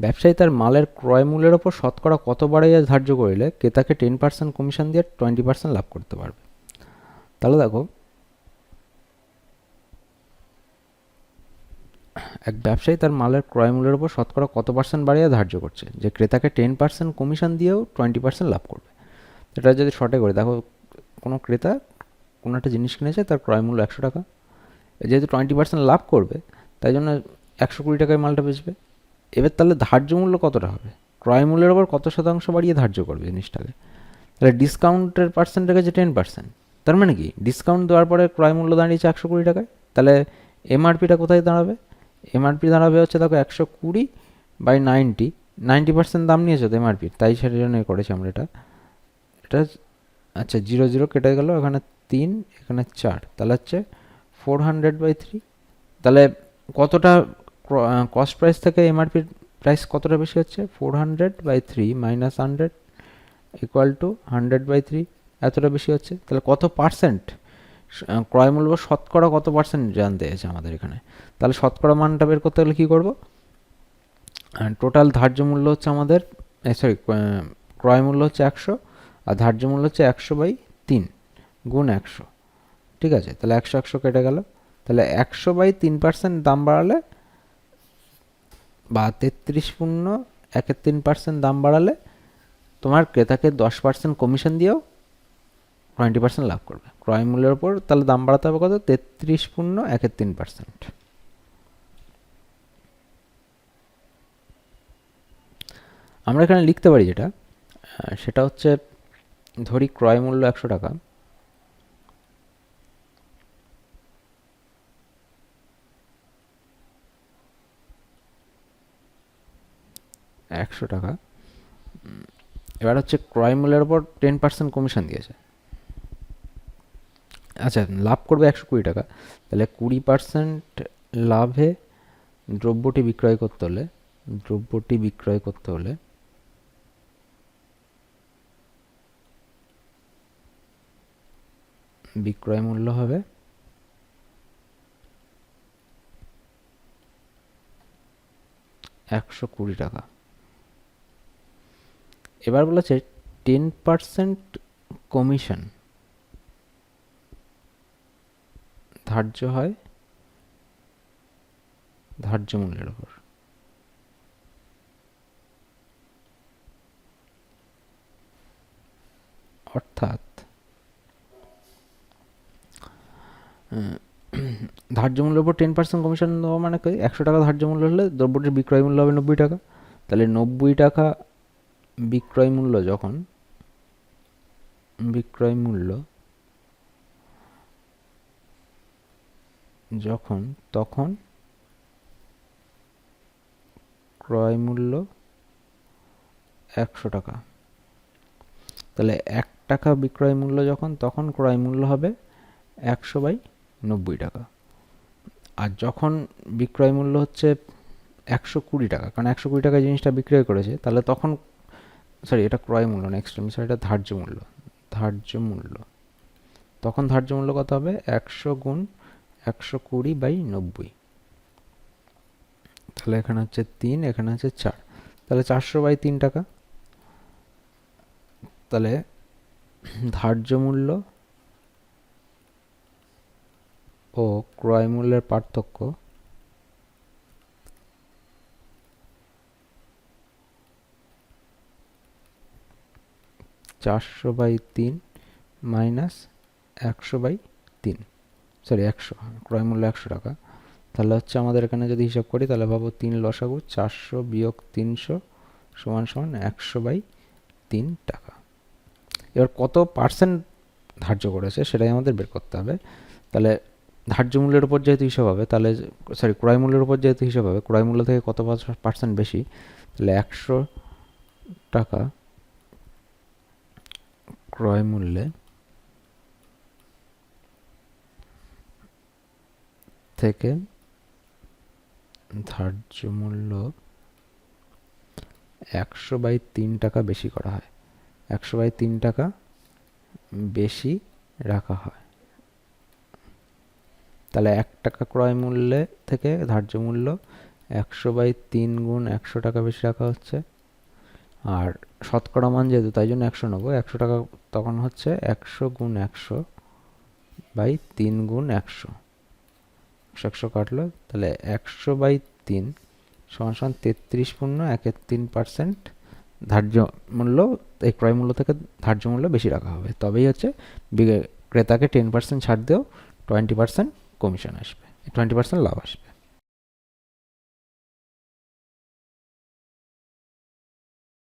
ব্যবসায়ী তার মালের ক্রয় মূল্যের ওপর শতকরা কত বাড়াইয়া ধার্য করিলে ক্রেতাকে টেন পার্সেন্ট কমিশন দিয়ে টোয়েন্টি পার্সেন্ট লাভ করতে পারবে? তাহলে দেখো, এক ব্যবসায়ী তার মালের ক্রয় মূল্যের উপর শতকরা কত পার্সেন্ট বাড়িয়ে ধার্য করছে? যে ক্রেতাকে টেন পার্সেন্ট কমিশন দিয়েও টোয়েন্টি পার্সেন্ট লাভ করবে। এটা যদি শর্টে করে, দেখো, কোনো ক্রেতা কোনো একটা জিনিস কিনেছে, তার ক্রয় মূল্য একশো টাকা। যেহেতু টোয়েন্টি পার্সেন্ট লাভ করবে, তাই জন্য একশো কুড়ি টাকায় মালটা বেচবে। এবার তাহলে ধার্য মূল্য কতটা হবে? ক্রয় মূল্যের ওপর কত শতাংশ বাড়িয়ে ধার্য করবে জিনিসটাকে? তাহলে ডিসকাউন্টের পার্সেন্ট রেখেছে টেন পার্সেন্ট তার মানে কি? ডিসকাউন্ট দেওয়ার পরে ক্রয় মূল্য দাঁড়িয়েছে একশো কুড়ি টাকায়। তাহলে এমআরপিটা কোথায় দাঁড়াবে? এমআরপি দাঁড়াবে হচ্ছে দেখো একশো কুড়ি বাই নাইনটি নাইনটি পার্সেন্ট দাম নিয়েছে তো এমআরপির তাই সেটার জন্য করেছি আমরা এটা। এটা আচ্ছা জিরো জিরো কেটে গেল, এখানে তিন, এখানে চার। তাহলে হচ্ছে ফোর হান্ড্রেড বাই থ্রি তাহলে কতটা কস্ট প্রাইস থেকে এমআরপির প্রাইস কতটা বেশি হচ্ছে? Four hundred by three minus hundred equal to hundred by three এতটা বেশি হচ্ছে। তাহলে কত পার্সেন্ট ক্রয় মূল্য শতকরা কত পার্সেন্ট জানতে আছে আমাদের এখানে? তাহলে শতকরা মানটা বের করতে গেলে কী করব? টোটাল ধার্য মূল্য হচ্ছে আমাদের সরি ক্রয় মূল্য হচ্ছে একশো আর ধার্য মূল্য হচ্ছে একশো বাই তিন গুণ একশো। ঠিক আছে? তাহলে একশো একশো কেটে গেল। তাহলে একশো বাই তিন পার্সেন্ট দাম বাড়ালে বা তেত্রিশ পূর্ণ একের তিন পার্সেন্ট দাম বাড়ালে তোমার ক্রেতাকে দশ পার্সেন্ট কমিশন দিয়েও টোয়েন্টি পার্সেন্ট লাভ করবে। ক্রয় মূল্যের ওপর তাহলে দাম বাড়াতে হবে কত? তেত্রিশ পূর্ণ একের তিন পার্সেন্ট আমরা এখানে লিখতে পারি যেটা সেটা হচ্ছে ধরি ক্রয় মূল্য একশো টাকা। একশো টাকা। এবার হচ্ছে ক্রয় মূল্যের ওপর টেন পার্সেন্ট কমিশন দিয়েছে। আচ্ছা লাভ করবে একশো কুড়ি টাকা। তাহলে কুড়ি পার্সেন্ট লাভে দ্রব্যটি বিক্রয় করতে হলে, দ্রব্যটি বিক্রয় করতে হলে বিক্রয় মূল্য হবে একশো কুড়ি টাকা। এবার বলেছে টেন পার্সেন্ট কমিশন ধার্য হয় ধার্য মূল্যের ওপর অর্থাৎ ধার্য মূল্যের উপর টেন পার্সেন্ট কমিশন দেওয়া মানে একশো টাকা ধার্য মূল্য হলে দ্রব্যটির বিক্রয় মূল্য হবে নব্বই টাকা। তাহলে নব্বই টাকা বিক্রয় মূল্য যখন, বিক্রয় মূল্য যখন, তখন ক্রয় মূল্য একশো টাকা। তাহলে এক টাকা বিক্রয় মূল্য যখন, তখন ক্রয় মূল্য হবে একশো বাই নব্বই টাকা। আর যখন বিক্রয় মূল্য হচ্ছে একশো কুড়ি টাকা, কারণ একশো কুড়ি টাকা জিনিসটা বিক্রয় করেছে, তাহলে তখন সরি এটা ক্রয় মূল্য নেক্সট আমি সরি এটা ধার্য মূল্য। ধার্য মূল্য। তখন ধার্য মূল্য কত হবে? একশো গুণ একশো কুড়ি বাই নব্বই। তাহলে এখানে হচ্ছে তিন, এখানে হচ্ছে চার। তাহলে চারশো বাই তিন টাকা। তাহলে ধার্য মূল্য ও ক্রয় মূল্যের পার্থক্য চারশো বাই তিন মাইনাস একশো বাই তিন। সরি একশো, ক্রয় মূল্য একশো টাকা। তাহলে হচ্ছে আমাদের এখানে যদি হিসাব করি, তাহলে ভাবো তিন লসাগু চারশো বিয়োগ তিনশো সমান সমান একশো বাই তিন টাকা। এবার কত পার্সেন্ট ধার্য করেছে সেটাই আমাদের বের করতে হবে। তাহলে ধার্য মূল্যের উপর যেহেতু হিসাব হবে, তাহলে সরি ক্রয় মূল্যের উপর যেহেতু হিসাব হবে, ক্রয় মূল্য থেকে কত পার্সেন্ট বেশি? তাহলে একশো টাকা ক্রয় মূল্যে থেকে ধার্য মূল্য একশো বাই তিন টাকা বেশি করা হয়। একশো বাই তিন টাকা বেশি রাখা হয়। তাহলে এক টাকা ক্রয় মূল্যে থেকে ধার্য মূল্য একশো বাই তিন গুণ একশো টাকা বেশি রাখা হচ্ছে। আর শতকরা মান যেহেতু, তাই জন্য একশো নেব। একশো টাকা তখন হচ্ছে একশো গুণ একশো বাই তিন গুণ একশো। একশো একশো কাটলো, তাহলে একশো বাই তিন সমান সমান তেত্রিশ পূর্ণ একের তিন পার্সেন্ট ধার্য মূল্য, এই ক্রয় মূল্য থেকে ধার্য মূল্য বেশি রাখা হবে। তবেই হচ্ছে ক্রেতাকে টেন পার্সেন্ট ছাড় দিয়েও টোয়েন্টি পার্সেন্ট কমিশন আসবে। টোয়েন্টি পার্সেন্ট লাভ আসবে।